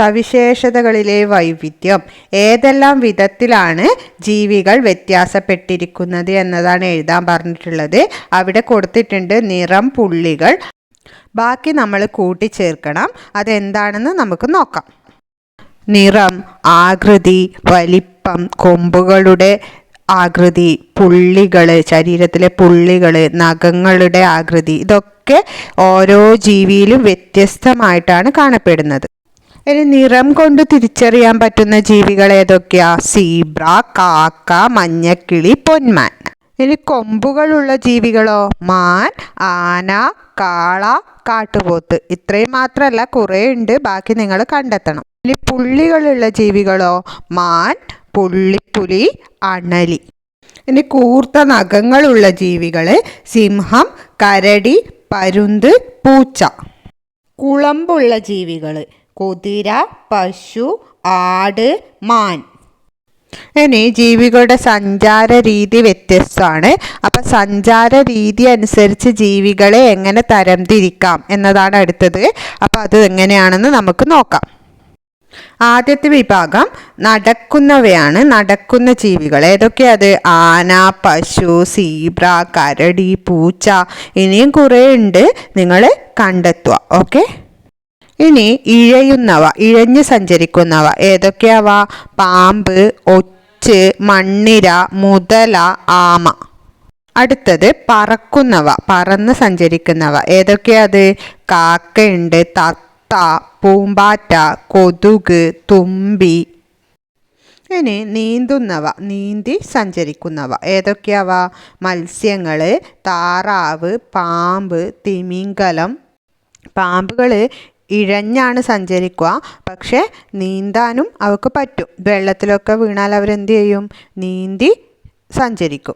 സവിശേഷതകളിലെ വൈവിധ്യം. ഏതെല്ലാം വിധത്തിലാണ് ജീവികൾ വ്യത്യാസപ്പെട്ടിരിക്കുന്നത് എന്നതാണ് എഴുതാൻ പറഞ്ഞിട്ടുള്ളത്. അവിടെ കൊടുത്തിട്ടുണ്ട് നിറം പുള്ളികൾ. ബാക്കി നമ്മൾ കൂട്ടിച്ചേർക്കണം. അതെന്താണെന്ന് നമുക്ക് നോക്കാം. നിറം ആകൃതി വലിപ്പം കൊമ്പുകളുടെ ആകൃതി പുള്ളികൾ ശരീരത്തിലെ പുള്ളികൾ നഖങ്ങളുടെ ആകൃതി ഇതൊക്കെ ഓരോ ജീവിയിലും വ്യത്യസ്തമായിട്ടാണ് കാണപ്പെടുന്നത്. ഇനി നിറം കൊണ്ട് തിരിച്ചറിയാൻ പറ്റുന്ന ജീവികൾ ഏതൊക്കെയാ? സീബ്ര കാക്ക മഞ്ഞക്കിളി പൊന്മാൻ. ഇനി കൊമ്പുകളുള്ള ജീവികളോ? മാൻ ആന കാള കാട്ടുപോത്ത്. ഇത്രയും മാത്രമല്ല കുറേ ഉണ്ട്. ബാക്കി നിങ്ങൾ കണ്ടെത്തണം. ഇനി പുള്ളികളുള്ള ജീവികളോ? മാൻ പുള്ളിപ്പുലി അണലി. ഇനി കൂർത്ത നഖങ്ങളുള്ള ജീവികൾ? സിംഹം കരടി പരുന്ത് പൂച്ച. കുളമ്പുള്ള ജീവികൾ. കുതിര പശു ആട് മാൻ. ഇനി ജീവികളുടെ സഞ്ചാര രീതി വ്യത്യസ്തമാണ്. അപ്പം സഞ്ചാര രീതി അനുസരിച്ച് ജീവികളെ എങ്ങനെ തരംതിരിക്കാം എന്നതാണ് അടുത്തത്. അപ്പം അത് എങ്ങനെയാണെന്ന് നമുക്ക് നോക്കാം. ആദ്യത്തെ വിഭാഗം നടക്കുന്നവയാണ് നടക്കുന്ന ജീവികൾ. ഏതൊക്കെ അത് ആന പശു സീബ്ര കരടി പൂച്ച ഇനിയും കുറേ ഉണ്ട് നിങ്ങൾ കണ്ടെത്തുക. ഓക്കെ? ഇനി ഇഴയുന്നവ ഇഴഞ്ഞ് സഞ്ചരിക്കുന്നവ ഏതൊക്കെയാവ? പാമ്പ് ഒച്ച് മണ്ണിര മുതല ആമ. അടുത്തത് പറക്കുന്നവ പറന്ന് സഞ്ചരിക്കുന്നവ. ഏതൊക്കെയാത് കാക്കയുണ്ട് തത്ത പൂമ്പാറ്റ കൊതുക് തുമ്പി. ഇനി നീന്തുന്നവ നീന്തി സഞ്ചരിക്കുന്നവ. ഏതൊക്കെയാവ? മത്സ്യങ്ങൾ താറാവ് പാമ്പ് തിമിംഗലം. പാമ്പുകൾ ഇഴഞ്ഞാണ് സഞ്ചരിക്കുക. പക്ഷേ നീന്താനും അവൾക്ക് പറ്റും. വെള്ളത്തിലൊക്കെ വീണാൽ അവരെന്ത് ചെയ്യും? നീന്തി സഞ്ചരിക്കും.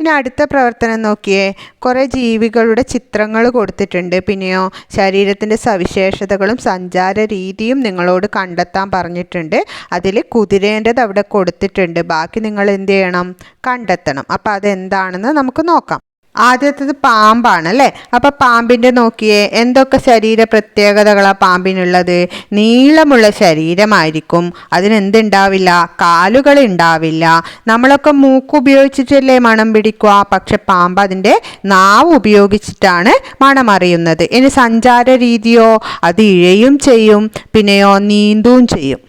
ഇനി അടുത്ത പ്രവർത്തനം നോക്കിയേ. കുറേ ജീവികളുടെ ചിത്രങ്ങൾ കൊടുത്തിട്ടുണ്ട്. പിന്നെയോ ശരീരത്തിന്റെ സവിശേഷതകളും സഞ്ചാര രീതിയും നിങ്ങളോട് കണ്ടെത്താൻ പറഞ്ഞിട്ടുണ്ട്. അതിൽ കുതിരേന്റെത് അവിടെ കൊടുത്തിട്ടുണ്ട്. ബാക്കി നിങ്ങൾ എന്ത് ചെയ്യണം? കണ്ടെത്തണം. അപ്പോൾ അതെന്താണെന്ന് നമുക്ക് നോക്കാം. ആദ്യത്തേത് പാമ്പാണ് അല്ലേ? അപ്പൊ പാമ്പിന്റെ നോക്കിയേ എന്തൊക്കെ ശരീര പ്രത്യേകതകളാ പാമ്പിനുള്ളത്? നീളമുള്ള ശരീരമായിരിക്കും അതിനെന്തുണ്ടാവില്ല? കാലുകൾ ഉണ്ടാവില്ല നമ്മളൊക്കെ മൂക്ക് ഉപയോഗിച്ചിട്ടല്ലേ മണം പിടിക്കുക പക്ഷെ പാമ്പ് അതിന്റെ നാവ് ഉപയോഗിച്ചിട്ടാണ് മണം അറിയുന്നത്. ഇനി സഞ്ചാര രീതിയോ അത് ഇഴയും ചെയ്യും പിന്നെയോ നീന്തും ചെയ്യും.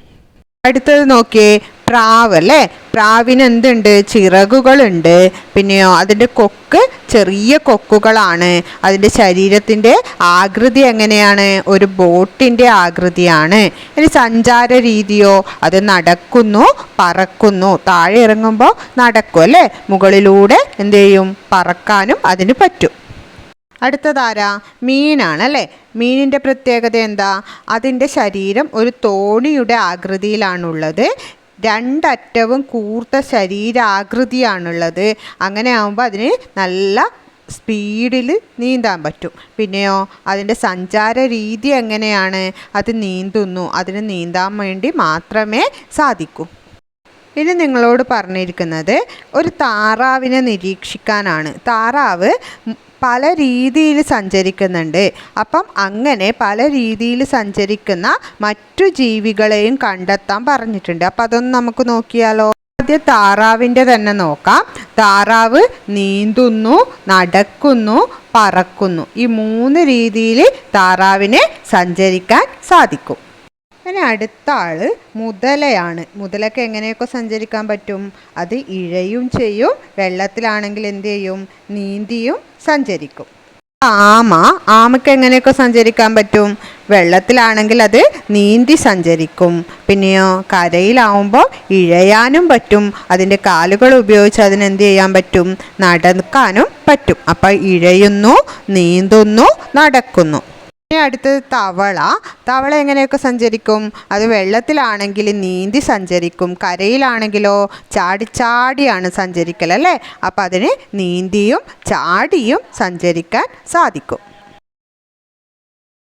അടുത്തത് നോക്കിയേ പ്രാവ് അല്ലേ? പ്രാവിന് എന്തുണ്ട് ചിറകുകളുണ്ട്. പിന്നെയോ അതിന്റെ കൊക്ക് ചെറിയ കൊക്കുകളാണ്. അതിന്റെ ശരീരത്തിന്റെ ആകൃതി എങ്ങനെയാണ്? ഒരു ബോട്ടിന്റെ ആകൃതിയാണ്. ഇനി സഞ്ചാര രീതിയോ അത് നടക്കുന്നു പറക്കുന്നു. താഴെ ഇറങ്ങുമ്പോൾ നടക്കും അല്ലേ? മുകളിലൂടെ എന്ത് ചെയ്യും? പറക്കാനും അതിന് പറ്റും. അടുത്തതാരാ മീനാണ് അല്ലേ? മീനിന്റെ പ്രത്യേകത എന്താ? അതിന്റെ ശരീരം ഒരു തോണിയുടെ ആകൃതിയിലാണുള്ളത്. രണ്ടറ്റവും കൂർത്ത ശരീരാകൃതിയാണുള്ളത്. അങ്ങനെ ആകുമ്പോൾ അതിന് നല്ല സ്പീഡിൽ നീന്താൻ പറ്റും. പിന്നെയോ അതിന്റെ സഞ്ചാര രീതി എങ്ങനെയാണ്? അത് നീന്തുന്നു. അതിന് നീന്താൻ വേണ്ടി മാത്രമേ സാധിക്കൂ. ഇനി നിങ്ങളോട് പറഞ്ഞിരിക്കുന്നത് ഒരു താറാവിനെ നിരീക്ഷിക്കാനാണ്. താറാവ് പല രീതിയിൽ സഞ്ചരിക്കുന്നുണ്ട്. അപ്പം അങ്ങനെ പല രീതിയിൽ സഞ്ചരിക്കുന്ന മറ്റു ജീവികളെയും കണ്ടെത്താൻ പറഞ്ഞിട്ടുണ്ട്. അപ്പം അതൊന്ന് നമുക്ക് നോക്കിയാലോ. ആദ്യം താറാവിന്റെ തന്നെ നോക്കാം. താറാവ് നീന്തുന്നു നടക്കുന്നു പറക്കുന്നു. ഈ മൂന്ന് രീതിയിൽ താറാവിനെ സഞ്ചരിക്കാൻ സാധിക്കും. ഇനി അടുത്ത ആൾ മുതലയാണ്. മുതലൊക്കെ എങ്ങനെയൊക്കെ സഞ്ചരിക്കാൻ പറ്റും? അത് ഇഴയും ചെയ്യും. വെള്ളത്തിലാണെങ്കിൽ എന്ത് ചെയ്യും? നീന്തിയും സഞ്ചരിക്കും. ആമ ആമയ്ക്ക് എങ്ങനെയൊക്കെ സഞ്ചരിക്കാൻ പറ്റും? വെള്ളത്തിലാണെങ്കിൽ അത് നീന്തി സഞ്ചരിക്കും. പിന്നെയോ കരയിലാവുമ്പോൾ ഇഴയാനും പറ്റും. അതിന്റെ കാലുകൾ ഉപയോഗിച്ച് അതിനെന്ത് ചെയ്യാൻ പറ്റും? നടക്കാനും പറ്റും. അപ്പോൾ ഇഴയുന്നു നീന്തുന്നു നടക്കുന്നു. ഇനി അടുത്തത് തവള. തവള എങ്ങനെയൊക്കെ സഞ്ചരിക്കും? അത് വെള്ളത്തിലാണെങ്കിൽ നീന്തി സഞ്ചരിക്കും. കരയിലാണെങ്കിലോ ചാടിച്ചാടിയാണ് സഞ്ചരിക്കൽ അല്ലേ? അപ്പം അതിന് നീന്തിയും ചാടിയും സഞ്ചരിക്കാൻ സാധിക്കും.